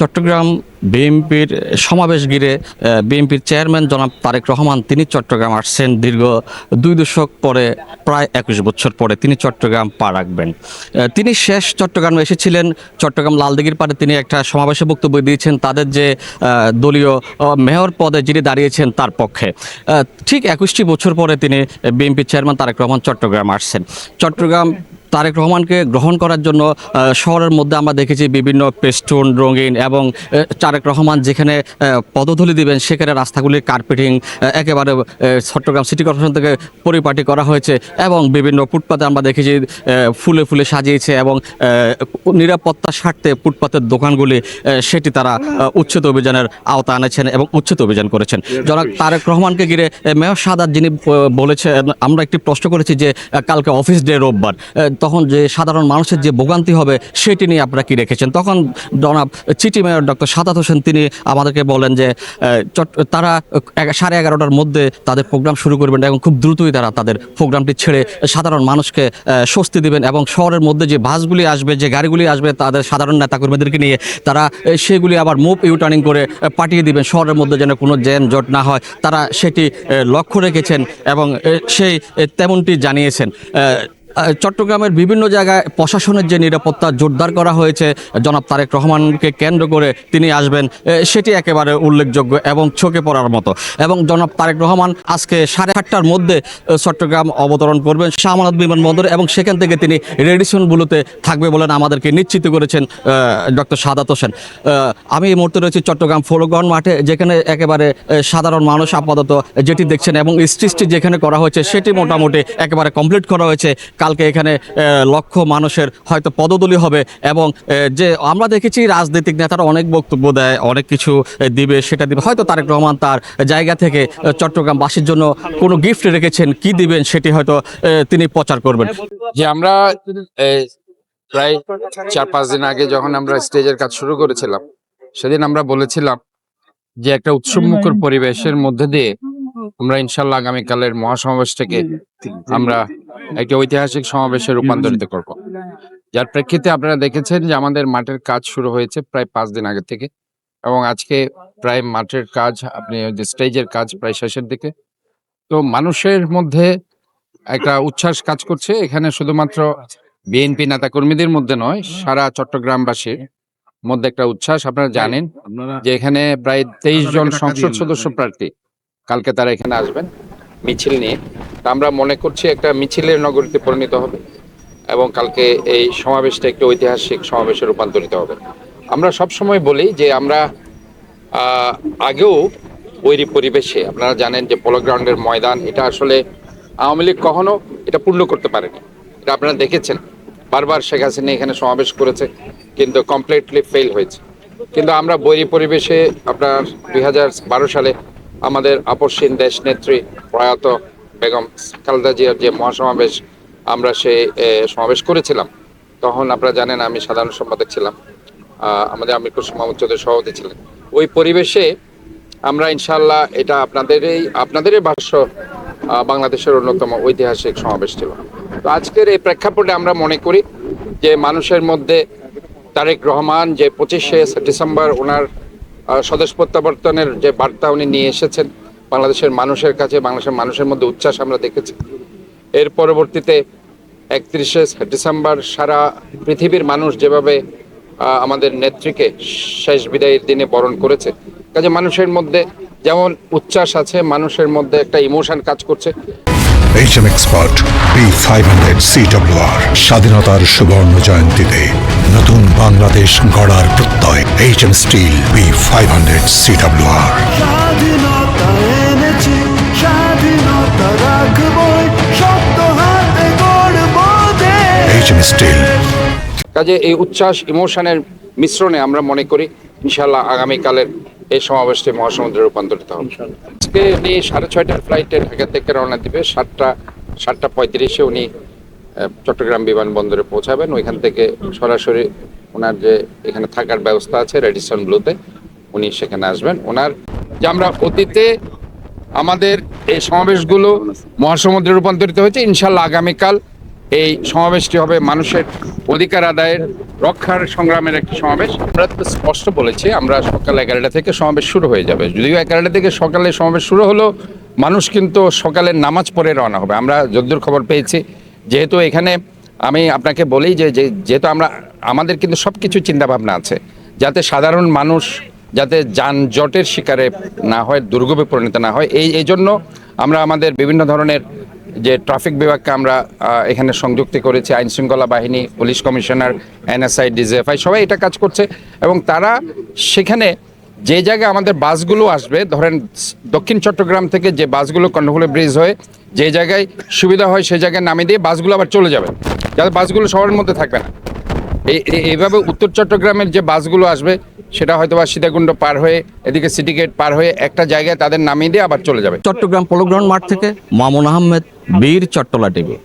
চট্টগ্রাম বিএনপির সমাবেশ ঘিরে বিএনপির চেয়ারম্যান জনাব তারেক রহমান, তিনি চট্টগ্রাম আসছেন দীর্ঘ দুই দশক পরে, প্রায় একুশ বছর পরে তিনি চট্টগ্রাম পা রাখবেন। তিনি শেষ চট্টগ্রামে এসেছিলেন। চট্টগ্রাম লালদিঘির পাড়ে তিনি একটা সমাবেশে বক্তব্য দিয়েছেন তাদের যে দলীয় মেয়র পদে যিনি দাঁড়িয়েছেন তার পক্ষে। ঠিক একুশটি বছর পরে তিনি বিএনপির চেয়ারম্যান তারেক রহমান চট্টগ্রাম আসছেন। চট্টগ্রাম তারেক রহমানকে গ্রহণ করার জন্য শহরের মধ্যে আমরা দেখেছি বিভিন্ন পেস্টুন, রঙিন এবং তারেক রহমান যেখানে পদধূলি দিবেন, সেখানে রাস্তাগুলির কার্পেটিং একেবারে চট্টগ্রাম সিটি কর্পোরেশন থেকে পরিপাটি করা হয়েছে এবং বিভিন্ন ফুটপাতে আমরা দেখেছি ফুলে ফুলে সাজিয়েছে এবং নিরাপত্তার স্বার্থে ফুটপাতের দোকানগুলি সেটি তারা উচ্ছেদ অভিযানের আওতা আনেছেন এবং উচ্ছেদ অভিযান করেছেন। জনাব তারেক রহমানকে ঘিরে মেয়র সাদাত যিনি বলেছেন আমরা একটি প্রশ্ন করেছি যে কালকে অফিস ডে রোববার তখন যে সাধারণ মানুষের যে ভোগান্তি হবে, সেটি নিয়ে আপনারা কি রেখেছেন? তখন জনাব চিঠি মেয়র ডক্টর সাদাত হোসেন, তিনি আমাদেরকে বলেন যে তারা সাড়ে এগারোটার মধ্যে তাদের প্রোগ্রাম শুরু করবেন এবং খুব দ্রুতই তারা তাদের প্রোগ্রামটি ছেড়ে সাধারণ মানুষকে স্বস্তি দিবেন এবং শহরের মধ্যে যে বাসগুলি আসবে, যে গাড়িগুলি আসবে, তাদের সাধারণ নেতাকর্মীদেরকে নিয়ে তারা সেগুলি আবার মুভ ইউটার্নিং করে পাঠিয়ে দিবেন। শহরের মধ্যে যেন কোনো জ্যাম জট না হয়। তারা সেটি লক্ষ্য রেখেছেন এবং সেই তেমনটি জানিয়েছেন। চট্টগ্রামের বিভিন্ন জায়গায় প্রশাসনের যে নিরাপত্তা জোরদার করা হয়েছে, জনাব তারেক রহমানকে কেন্দ্র করে তিনি আসবেন সেটি একেবারে উল্লেখযোগ্য এবং চোখে পড়ার মতো। এবং জনাব তারেক রহমান আজকে সাড়ে আটটার মধ্যে চট্টগ্রাম অবতরণ করবেন শাহমানত বিমানবন্দরে এবং সেখান থেকে তিনি রেডিসন বুলুতে থাকবে বলেন আমাদেরকে নিশ্চিত করেছেন ডক্টর সাদাত হোসেন। আমি এই মুহূর্তে রয়েছি চট্টগ্রাম ফোরগন মাঠে, যেখানে একেবারে সাধারণ মানুষ আপাতত যেটি দেখছেন এবং স্টিচটি যেখানে করা হয়েছে, সেটি মোটামুটি একেবারে কমপ্লিট করা হয়েছে। কালকে এখানে লক্ষ মানুষের হয়তো পদদলি হবে এবং যে আমরা দেখেছি রাজনৈতিক নেতারা অনেক বক্তব্য দেয়, অনেক কিছু দিবে, সেটা দিবে। হয়তো তারেক রহমান তার জায়গা থেকে চট্টগ্রামবাসীর জন্য কোনো গিফট রেখেছেন, কি দিবেন সেটি হয়তো তিনি প্রচার করবেন। যে আমরা প্রায় চার পাঁচ দিন আগে যখন আমরা স্টেজের কাজ শুরু করেছিলাম, সেদিন আমরা বলেছিলাম যে একটা উৎসবমুখর পরিবেশের মধ্যে দিয়ে আমরা ইনশাল্লাহ আগামীকালের মহাসমাবেশটাকে আমরা একটি ঐতিহাসিক সমাবেশে রূপান্তরিত করব। যার প্রেক্ষিতে আপনারা দেখেছেন যে আমাদের মাঠের কাজ শুরু হয়েছে প্রায় পাঁচ দিন আগে থেকে এবং আজকে প্রায় মাঠের কাজ আপনি যে স্টেজের কাজ প্রায় শেষের দিকে। তো মানুষের মধ্যে একটা উচ্ছ্বাস কাজ করছে। এখানে শুধুমাত্র বিএনপি নেতা কর্মীদের মধ্যে নয় সারা চট্টগ্রামবাসীর মধ্যে একটা উচ্ছ্বাস। আপনারা জানেন যে এখানে প্রায় তেইশ জন সংসদ সদস্য প্রার্থী। কালকে তারা এখানে আসবেন, মিছিল নিয়ে। তা আমরা মনে করছি একটা মিছিলের নগরীতে পরিণত হবে এবং কালকে এই সমাবেশটা একটি ঐতিহাসিক সমাবেশে রূপান্তরিত হবে। আমরা সব সময় বলি যে আমরা আগেও ওইরই পরিবেশে, আপনারা জানেন যে পোলো গ্রাউন্ডের ময়দান, এটা আসলে আওয়ামী লীগ কখনো এটা পূর্ণ করতে পারেনি। এটা আপনারা দেখেছেন। বারবার শেখ হাসিনা এখানে সমাবেশ করেছে, কিন্তু কমপ্লিটলি ফেল হয়েছে। কিন্তু আমরা বৈরী পরিবেশে আপনার দুই হাজার বারো সালে আমাদের আপসীন দেশ নেত্রী প্রয়াত বেগম খালেদা জিয়ার যে মহাসমাবেশ আমরা সে সমাবেশ করেছিলাম, তখন আপনারা জানেন আমি সাধারণ সম্পাদক ছিলাম আমাদের আমির কুসুম মোহাম্মদ চৌধুরী সভাপতি ছিলেন। ওই পরিবেশে আমরা ইনশাল্লাহ এটা আপনাদেরই আপনাদেরই ভাষ্য বাংলাদেশের অন্যতম ঐতিহাসিক সমাবেশ ছিল। তো আজকের এই প্রেক্ষাপটে আমরা মনে করি যে মানুষের মধ্যে তারেক রহমান যে পঁচিশে ডিসেম্বর ওনার স্বদেশ প্রত্যাবর্তনের যে বার্তা উনি নিয়ে এসেছেন, বাংলাদেশের মানুষের কাছে, বাংলাদেশের মানুষের মধ্যে উচ্ছ্বাস আমরা দেখেছি। এর পরবর্তীতে একত্রিশে ডিসেম্বর সারা পৃথিবীর মানুষ যেভাবে আমাদের নেত্রীকে শেষ বিদায়ের দিনে বরণ করেছে, কাজে মানুষের মধ্যে যেমন উচ্ছ্বাস আছে, মানুষের মধ্যে একটা ইমোশন কাজ করছে। HM expert B five hundred CWR স্বাধীনতার সুবর্ণ জয়ন্তীতে নতুন বাংলাদেশ গড়ার প্রত্যয় HM steel B five hundred CWR দেশ। এইচএম স্টিল কাজে এই উচ্ছ্বাস ইমোশনের মিশ্রণে আমরা মনে করি ইনশাল্লাহ আগামীকালের এই সমাবেশটি মহাসমুদ্রে রূপান্তরিত হবে। আজকে উনি সাড়ে ছয়টার ফ্লাইটে ঢাকা থেকে রওনা দিবে। সাতটা সাতটা পঁয়ত্রিশে উনি চট্টগ্রাম বিমানবন্দরে পৌঁছাবেন। ওইখান থেকে সরাসরি ওনার যে এখানে থাকার ব্যবস্থা আছে রেডিসন ব্লুতে উনি সেখানে আসবেন। ওনার যে আমরা অতীতে আমাদের এই সমাবেশগুলো মহাসমুদ্রে রূপান্তরিত হয়েছে ইনশাল্লাহ আগামীকাল এই সমাবেশটি হবে মানুষের অধিকার আদায়ের রক্ষার সংগ্রামের একটি সমাবেশ। আমরা স্পষ্ট বলেছি, আমরা সকাল এগারোটা থেকে সমাবেশ শুরু হয়ে যাবে। যদিও এগারোটা থেকে সকালে সমাবেশ শুরু হলো, মানুষ কিন্তু সকালের নামাজ পড়ে রওনা হবে। আমরা যদ্দূর খবর পেয়েছি, যেহেতু এখানে আমি আপনাকে বলি যে যেহেতু আমরা, আমাদের কিন্তু সব কিছু চিন্তাভাবনা আছে, যাতে সাধারণ মানুষ, যাতে যানজটের শিকারে না হয় দুর্গমে পরিণত না হয়। এই এই জন্য আমরা আমাদের বিভিন্ন ধরনের যে ট্রাফিক বিভাগকে আমরা এখানে সংযুক্তি করেছি, আইন শৃঙ্খলা বাহিনী, পুলিশ কমিশনার, এনএসআই, ডিজিএফআই, সবাই এটা কাজ করছে। এবং তারা সেখানে যে জায়গায় আমাদের বাসগুলো আসবে, ধরেন দক্ষিণ চট্টগ্রাম থেকে যে বাসগুলো কর্ণফুলী ব্রিজ হয়ে যে জায়গায় সুবিধা হয় সেই জায়গায় নামিয়ে দিয়ে বাসগুলো আবার চলে যাবে। যাতে বাসগুলো শহরের মধ্যে থাকবে না। এই এই- এইভাবে উত্তর চট্টগ্রামের যে বাসগুলো আসবে সেটা হয়তো বা সীতাকুণ্ড পার হয়ে, এদিকে সিটি গেট পার হয়ে একটা জায়গায় তাদের নামিয়ে দিয়ে আবার চলে যাবে। চট্টগ্রাম পলোগ্রাউন্ড মাঠ থেকে মামুন আহমেদ, বীর চট্টলা টিভি।